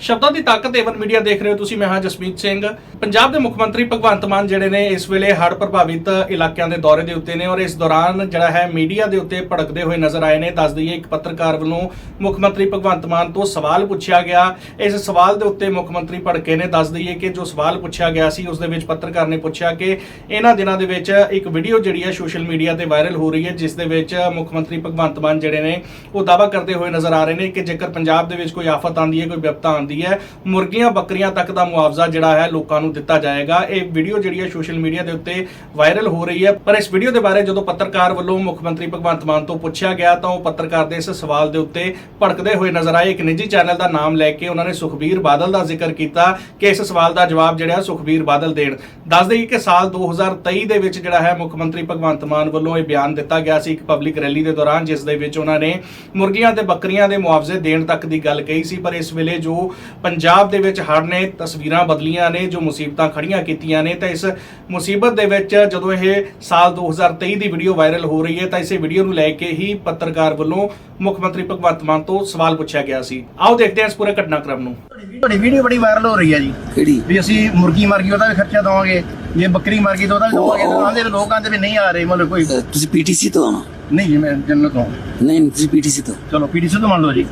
ਸ਼ਬਦਾਂ ਦੀ ਤਾਕਤ Avon media ਦੇਖ ਰਹੇ ਹੋ ਤੁਸੀਂ, ਮੈਂ ਹਾਂ ਜਸਮੀਤ ਸਿੰਘ। ਪੰਜਾਬ ਦੇ ਮੁੱਖ ਮੰਤਰੀ ਭਗਵੰਤ ਮਾਨ ਜਿਹੜੇ ਨੇ, ਇਸ ਵੇਲੇ ਹੜ੍ਹ ਪ੍ਰਭਾਵਿਤ ਇਲਾਕਿਆਂ ਦੇ ਦੌਰੇ ਦੇ ਉੱਤੇ ਨੇ ਔਰ ਇਸ ਦੌਰਾਨ ਜਿਹੜਾ ਹੈ ਮੀਡੀਆ ਦੇ ਉੱਤੇ ਭੜਕਦੇ ਹੋਏ ਨਜ਼ਰ ਆਏ ਨੇ। ਦੱਸ ਦਈਏ, ਇੱਕ ਪੱਤਰਕਾਰ ਵੱਲੋਂ ਮੁੱਖ ਮੰਤਰੀ ਭਗਵੰਤ ਮਾਨ ਤੋਂ ਸਵਾਲ ਪੁੱਛਿਆ ਗਿਆ। ਇਸ ਸਵਾਲ ਦੇ ਉੱਤੇ ਮੁੱਖ ਮੰਤਰੀ ਭੜਕੇ ਨੇ ਦੱਸ ਦਈਏ ਕਿ ਜੋ ਸਵਾਲ ਪੁੱਛਿਆ ਗਿਆ ਸੀ, ਉਸ ਦੇ ਵਿੱਚ ਪੱਤਰਕਾਰ ਨੇ ਪੁੱਛਿਆ ਕਿ ਇਹਨਾਂ ਦਿਨਾਂ ਦੇ ਵਿੱਚ ਇੱਕ ਵੀਡੀਓ ਜਿਹੜੀ ਹੈ ਸੋਸ਼ਲ ਮੀਡੀਆ ਤੇ ਵਾਇਰਲ ਹੋ ਰਹੀ ਹੈ, ਜਿਸ ਦੇ ਵਿੱਚ ਮੁੱਖ ਮੰਤਰੀ ਭਗਵੰਤ ਮਾਨ ਜਿਹੜੇ ਨੇ, ਉਹ ਦਾਅਵਾ ਕਰਦੇ ਹੋਏ ਨਜ਼ਰ ਆ ਰਹੇ ਨੇ ਕਿ ਜੇਕਰ ਪੰਜਾਬ ਦੇ ਵਿੱਚ ਕੋਈ ਆਫਤ ਆਂਦੀ ਹੈ, ਕੋਈ ਵਿਪਤਾ ਆਂਦੀ ਹੈ। ਮੁਰਗੀਆਂ ਬੱਕਰੀਆਂ ਤੱਕ ਦਾ ਮੁਆਵਜ਼ਾ ਜਿਹੜਾ ਹੈ ਲੋਕਾਂ ਨੂੰ ਦਿੱਤਾ ਜਾਏਗਾ। ਇਹ ਵੀਡੀਓ ਜਿਹੜੀ ਹੈ ਸੋਸ਼ਲ ਮੀਡੀਆ ਦੇ ਉੱਤੇ ਵਾਇਰਲ ਹੋ ਰਹੀ ਹੈ। ਪਰ ਇਸ ਵੀਡੀਓ ਦੇ ਬਾਰੇ ਜਦੋਂ ਪੱਤਰਕਾਰ ਵੱਲੋਂ ਮੁੱਖ ਮੰਤਰੀ ਭਗਵੰਤ ਮਾਨ ਤੋਂ ਪੁੱਛਿਆ ਗਿਆ ਤਾਂ ਉਹ ਪੱਤਰਕਾਰ ਦੇ ਇਸ ਸਵਾਲ ਦੇ ਉੱਤੇ ਭੜਕਦੇ ਹੋਏ ਨਜ਼ਰ ਆਏ। ਇੱਕ ਨਿੱਜੀ ਚੈਨਲ ਦਾ ਨਾਮ ਲੈ ਕੇ ਉਹਨਾਂ ਨੇ ਸੁਖਬੀਰ ਬਾਦਲ ਦਾ ਜ਼ਿਕਰ ਕੀਤਾ ਕਿ ਇਸ ਸਵਾਲ ਦਾ ਜਵਾਬ ਜਿਹੜਾ ਸੁਖਬੀਰ ਬਾਦਲ ਦੇਣ। ਦੱਸ ਦੇਈਏ ਕਿ ਸਾਲ 2023 ਦੇ ਵਿੱਚ ਜਿਹੜਾ ਹੈ ਮੁੱਖ ਮੰਤਰੀ ਭਗਵੰਤ ਮਾਨ ਵੱਲੋਂ ਇਹ ਬਿਆਨ ਦਿੱਤਾ ਗਿਆ ਸੀ। ਇੱਕ ਪਬਲਿਕ ਰੈਲੀ ਦੇ ਦੌਰਾਨ ਜਿਸ ਦੇ ਵਿੱਚ ਉਹਨਾਂ ਨੇ ਮੁਰਗੀਆਂ ਤੇ ਬੱਕਰੀਆਂ ਦੇ ਮੁਆਵਜ਼ੇ ਦੇਣ ਤੱਕ ਦੀ ਗੱਲ ਕਹੀ ਸੀ। ਪਰ ਇਸ ਵੇਲੇ ਜੋ ਪੰਜਾਬ ਦੇ ਵਿੱਚ ਹੜ੍ਹ ਨੇ ਤਸਵੀਰਾਂ ਬਦਲੀਆਂ ਨੇ ਜੋ ਮੁਸੀਬਤਾਂ ਖੜੀਆਂ ਕੀਤੀਆਂ ਨੇ ਤਾਂ ਇਸ ਮੁਸੀਬਤ ਦੇ ਵਿੱਚ ਜਦੋਂ ਇਹ ਸਾਲ 2023 ਦੀ ਵੀਡੀਓ ਵਾਇਰਲ ਹੋ ਰਹੀ ਹੈ ਤਾਂ ਇਸੇ ਵੀਡੀਓ ਨੂੰ ਲੈ ਕੇ ਹੀ ਪੱਤਰਕਾਰ ਵੱਲੋਂ ਮੁੱਖ ਮੰਤਰੀ ਭਗਵੰਤ ਮਾਨ ਤੋਂ ਸਵਾਲ ਪੁੱਛਿਆ ਗਿਆ ਸੀ। ਆਓ ਦੇਖਦੇ ਹਾਂ ਇਸ ਪੂਰੇ ਘਟਨਾਕ੍ਰਮ ਨੂੰ। ਤੁਹਾਡੀ ਵੀਡੀਓ ਬੜੀ ਵਾਇਰਲ ਹੋ ਰਹੀ ਹੈ ਜੀ। ਕਿਹੜੀ? ਵੀ ਅਸੀਂ ਮੁਰਗੀ ਮਰ ਗਈ ਉਹਦਾ ਵੀ ਖਰਚਾ ਦਵਾਂਗੇ। ਜੇ ਬੱਕਰੀ ਮਰ ਗਈ ਤਾਂ ਉਹਦਾ ਵੀ ਦਵਾਂਗੇ ਤਾਂ ਆਂਦੇ ਲੋਕ ਆਂਦੇ ਵੀ ਨਹੀਂ ਆ ਰਹੇ ਮਤਲਬ ਕੋਈ ਤੁਸੀਂ ਪੀਟੀਸੀ ਤੋਂ ਆਉਣਾ ਨਹੀਂ ਜੀ ਮੈਂ ਜੰਨਤ ਤੋਂ। ਨਹੀਂ ਤੁਸੀਂ ਪੀਟੀਸੀ ਤੋਂ। ਚਲੋ ਪੀਡੀਸੀ ਤੋਂ ਮੰਨ ਲਓ ਜੀ।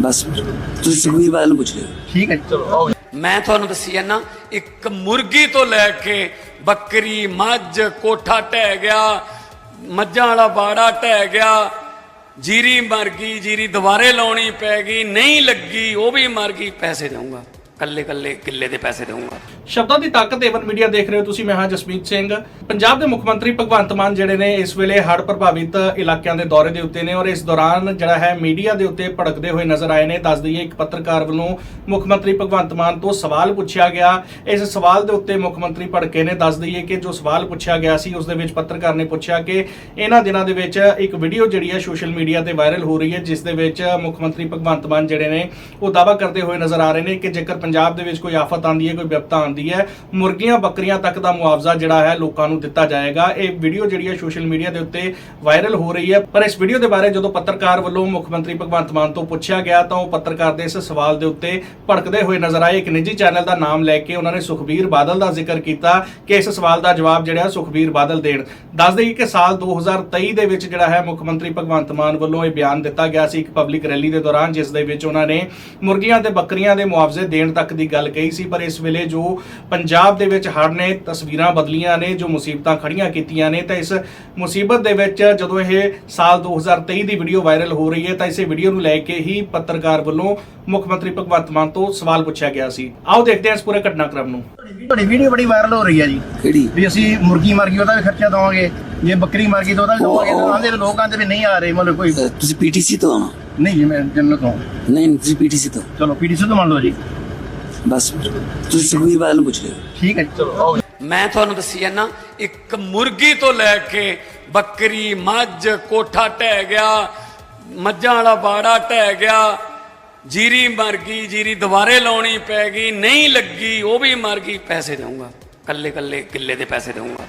ਬਸ। ਤੁਸੀਂ ਸੁਖਵੀਰ ਬਾਦਲ ਨੂੰ ਪੁੱਛ ਲਿਓ ਠੀਕ ਹੈ ਚਲੋ ਆਓ ਮੈਂ ਤੁਹਾਨੂੰ ਦੱਸੀ ਜਾਂਦਾ ਇੱਕ ਮੁਰਗੀ ਤੋਂ ਲੈ ਕੇ ਬੱਕਰੀ ਮੱਝ ਕੋਠਾ ਢਹਿ ਗਿਆ ਮੱਝਾਂ ਵਾਲਾ ਬਾੜਾ ਢਹਿ ਗਿਆ ਜੀਰੀ ਮਰ ਗਈ ਜੀਰੀ ਦੁਬਾਰੇ ਲਾਉਣੀ ਪੈ ਗਈ ਨਹੀਂ ਲੱਗੀ ਉਹ ਵੀ ਮਰ ਗਈ ਪੈਸੇ ਦੇਵਾਂਗਾ ਕੱਲੇ ਕੱਲੇ ਕਿੱਲੇ ਦੇ ਪੈਸੇ ਦੇਵਾਂਗਾ ਸ਼ਬਦਾਂ ਦੀ ਤਾਕਤ ਏਵਨ ਮੀਡੀਆ ਦੇਖ ਰਹੇ ਹੋ ਤੁਸੀਂ, ਮੈਂ ਹਾਂ ਜਸਮੀਤ ਸਿੰਘ। ਪੰਜਾਬ ਦੇ ਮੁੱਖ ਮੰਤਰੀ ਭਗਵੰਤ ਮਾਨ ਜਿਹੜੇ ਨੇ ਇਸ ਵੇਲੇ ਹੜ੍ਹ ਪ੍ਰਭਾਵਿਤ ਇਲਾਕਿਆਂ ਦੇ ਦੌਰੇ ਦੇ ਉੱਤੇ ਨੇ ਔਰ ਇਸ ਦੌਰਾਨ ਜਿਹੜਾ ਹੈ ਮੀਡੀਆ ਦੇ ਉੱਤੇ ਭੜਕਦੇ ਹੋਏ ਨਜ਼ਰ ਆਏ ਨੇ। ਦੱਸ ਦਈਏ, ਇੱਕ ਪੱਤਰਕਾਰ ਵੱਲੋਂ ਮੁੱਖ ਮੰਤਰੀ ਭਗਵੰਤ ਮਾਨ ਤੋਂ ਸਵਾਲ ਪੁੱਛਿਆ ਗਿਆ। ਇਸ ਸਵਾਲ ਦੇ ਉੱਤੇ ਮੁੱਖ ਮੰਤਰੀ ਭੜਕੇ ਨੇ ਦੱਸ ਦਈਏ ਕਿ ਜੋ ਸਵਾਲ ਪੁੱਛਿਆ ਗਿਆ ਸੀ, ਉਸ ਦੇ ਵਿੱਚ ਪੱਤਰਕਾਰ ਨੇ ਪੁੱਛਿਆ ਕਿ ਇਹਨਾਂ ਦਿਨਾਂ ਦੇ ਵਿੱਚ ਇੱਕ ਵੀਡੀਓ ਜਿਹੜੀ ਹੈ ਸੋਸ਼ਲ ਮੀਡੀਆ ਤੇ ਵਾਇਰਲ ਹੋ ਰਹੀ ਹੈ, ਜਿਸ ਦੇ ਵਿੱਚ ਮੁੱਖ ਮੰਤਰੀ ਭਗਵੰਤ ਮਾਨ ਜਿਹੜੇ ਨੇ ਉਹ ਦਾਅਵਾ ਕਰਦੇ ਹੋਏ ਨਜ਼ਰ ਆ ਰਹੇ ਨੇ ਕਿ ਜੇਕਰ ਪੰਜਾਬ ਦੇ ਵਿੱਚ ਕੋਈ ਆਫਤ ਆਂਦੀ ਹੈ, ਕੋਈ ਵਿਪਤਾ ਆਂਦੀ ਹੈ। ਮੁਰਗੀਆਂ ਬੱਕਰੀਆਂ ਤੱਕ ਦਾ ਮੁਆਵਜ਼ਾ ਜਿਹੜਾ ਹੈ ਲੋਕਾਂ ਨੂੰ ਦਿੱਤਾ ਜਾਏਗਾ। ਇਹ ਵੀਡੀਓ ਜਿਹੜੀ ਹੈ ਸੋਸ਼ਲ ਮੀਡੀਆ ਦੇ ਉੱਤੇ ਵਾਇਰਲ ਹੋ ਰਹੀ ਹੈ। ਪਰ ਇਸ ਵੀਡੀਓ ਦੇ ਬਾਰੇ ਜਦੋਂ ਪੱਤਰਕਾਰ ਵੱਲੋਂ ਮੁੱਖ ਮੰਤਰੀ ਭਗਵੰਤ ਮਾਨ ਤੋਂ ਪੁੱਛਿਆ ਗਿਆ ਤਾਂ ਉਹ ਪੱਤਰਕਾਰ ਦੇ ਇਸ ਸਵਾਲ ਦੇ ਉੱਤੇ ਭੜਕਦੇ ਹੋਏ ਨਜ਼ਰ ਆਏ। ਇੱਕ ਨਿੱਜੀ ਚੈਨਲ ਦਾ ਨਾਮ ਲੈ ਕੇ ਉਹਨਾਂ ਨੇ ਸੁਖਬੀਰ ਬਾਦਲ ਦਾ ਜ਼ਿਕਰ ਕੀਤਾ ਕਿ ਇਸ ਸਵਾਲ ਦਾ ਜਵਾਬ ਜਿਹੜਾ ਸੁਖਬੀਰ ਬਾਦਲ ਦੇਣ। ਦੱਸ ਦੇਈਏ ਕਿ ਸਾਲ 2023 ਦੇ ਵਿੱਚ ਜਿਹੜਾ ਹੈ ਮੁੱਖ ਮੰਤਰੀ ਭਗਵੰਤ ਮਾਨ ਵੱਲੋਂ ਇਹ ਬਿਆਨ ਦਿੱਤਾ ਗਿਆ ਸੀ ਇੱਕ ਪਬਲਿਕ ਰੈਲੀ ਦੇ ਦੌਰਾਨ, ਜਿਸ ਦੇ ਵਿੱਚ ਉਹਨਾਂ ਨੇ ਮੁਰਗੀਆਂ ਤੇ ਬੱਕਰੀਆਂ ਦੇ ਮੁਆਵਜ਼ੇ ਦੇਣ ਤੱਕ ਦੀ ਗੱਲ ਕਹੀ ਸੀ। ਪਰ ਇਸ ਵੇਲੇ ਜੋ ਪੰਜਾਬ ਦੇ ਵਿੱਚ ਹੜ੍ਹ ਨੇ ਤਸਵੀਰਾਂ ਬਦਲੀਆਂ ਨੇ ਜੋ ਮੁਸੀਬਤਾਂ ਖੜੀਆਂ ਕੀਤੀਆਂ ਨੇ ਤਾਂ ਇਸ ਮੁਸੀਬਤ ਦੇ ਵਿੱਚ ਜਦੋਂ ਇਹ ਸਾਲ 2023 ਦੀ ਵੀਡੀਓ ਵਾਇਰਲ ਹੋ ਰਹੀ ਹੈ ਤਾਂ ਇਸੇ ਵੀਡੀਓ ਨੂੰ ਲੈ ਕੇ ਹੀ ਪੱਤਰਕਾਰ ਵੱਲੋਂ ਮੁੱਖ ਮੰਤਰੀ ਭਗਵੰਤ ਮਾਨ ਤੋਂ ਸਵਾਲ ਪੁੱਛਿਆ ਗਿਆ ਸੀ। ਆਓ ਦੇਖਦੇ ਹਾਂ ਇਸ ਪੂਰੇ ਘਟਨਾਕ੍ਰਮ ਨੂੰ। ਤੁਹਾਡੀ ਵੀਡੀਓ ਬੜੀ ਵਾਇਰਲ ਹੋ ਰਹੀ ਹੈ ਜੀ। ਕਿਹੜੀ? ਵੀ ਅਸੀਂ ਮੁਰਗੀ ਮਰ ਗਈ ਉਹਦਾ ਵੀ ਖਰਚਾ ਦਵਾਂਗੇ। ਜੇ ਬੱਕਰੀ ਮਰ ਗਈ ਤਾਂ ਉਹਦਾ ਵੀ ਦਵਾਂਗੇ ਤਾਂ ਆਂਦੇ ਲੋਕ ਆਂਦੇ ਵੀ ਨਹੀਂ ਆ ਰਹੇ ਮਤਲਬ ਕੋਈ ਤੁਸੀਂ ਪੀਟੀਸੀ ਤੋਂ ਆਉਣਾ ਨਹੀਂ ਜੀ ਮੈਂ ਜੰਨਤ ਤੋਂ ਨਹੀਂ ਤੁਸੀਂ ਪੀਟੀਸੀ ਤੋਂ ਚਲੋ ਪੀਡੀਸੀ ਤੋਂ ਮੰਨ ਲਓ ਜੀ। ਬਸ। ਤੁਸੀਂ ਸੁਖਵੀਰ ਬਾਦਲ ਨੂੰ ਪੁੱਛ ਲਿਓ। ਠੀਕ ਹੈ ਚਲੋ ਆਓ ਮੈਂ ਤੁਹਾਨੂੰ ਦੱਸੀ ਜਾਂਦਾ ਇੱਕ ਮੁਰਗੀ ਤੋਂ ਲੈ ਕੇ ਬੱਕਰੀ ਮੱਝ ਕੋਠਾ ਢਹਿ ਗਿਆ ਮੱਝਾਂ ਵਾਲਾ ਬਾੜਾ ਢਹਿ ਗਿਆ ਜੀਰੀ ਮਰ ਗਈ ਜੀਰੀ ਦੁਬਾਰੇ ਲਾਉਣੀ ਪੈ ਗਈ ਨਹੀਂ ਲੱਗੀ ਉਹ ਵੀ ਮਰ ਗਈ ਪੈਸੇ ਦੇਵਾਂਗਾ ਕੱਲੇ ਕੱਲੇ ਕਿੱਲੇ ਦੇ ਪੈਸੇ ਦੇਵਾਂਗਾ